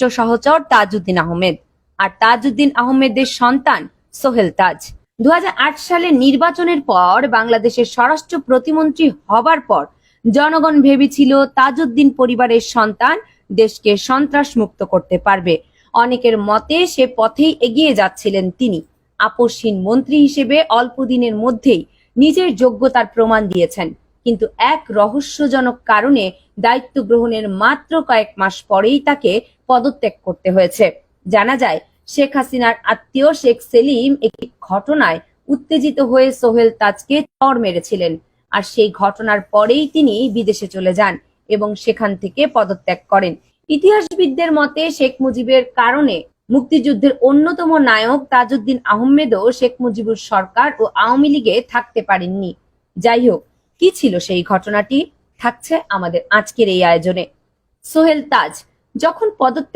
ঘনিষ্ঠ সহচর তাজউদ্দিন আহমেদ। আর তাজউদ্দিন আহমেদের সন্তান সোহেল তাজ। দু সালে নির্বাচনের পর বাংলাদেশের স্বরাষ্ট্র প্রতিমন্ত্রী হবার পর জনগণ ভেবেছিল তাজউদ্দিন পরিবারের সন্তান দেশকে সন্ত্রাস মুক্ত করতে পারবে। অনেকের মতে সে পথেই এগিয়ে যাচ্ছিলেন তিনি। আপসহীন মন্ত্রী হিসেবে অল্প দিনের মধ্যেই নিজের যোগ্যতার প্রমাণ দিয়েছেন। কিন্তু এক রহস্যজনক কারণে দায়িত্ব গ্রহণের মাত্র কয়েক মাস পরেই তাকে পদত্যাগ করতে হয়েছে। জানা যায়, শেখ হাসিনার আত্মীয় শেখ সেলিম একটি ঘটনায় উত্তেজিত হয়ে সোহেল তাজকে চর মেরেছিলেন আর সেই ঘটনার পরেই তিনি বিদেশে চলে যান এবং সেখান থেকে পদত্যাগ করেন। ইতিহাসবিদদের মতে, শেখ মুজিবের কারণে মুক্তিযুদ্ধের অন্যতম নায়ক তাজউদ্দিন আহমেদও শেখ মুজিবুর সরকার ও আওয়ামী লীগে থাকতে পারেননি। যাই হোক কি ছিল সেই ঘটনাটি? থাকছে আমাদের আজকের এই আয়োজনে। সোহেল তাজ যখন পদত্যাগ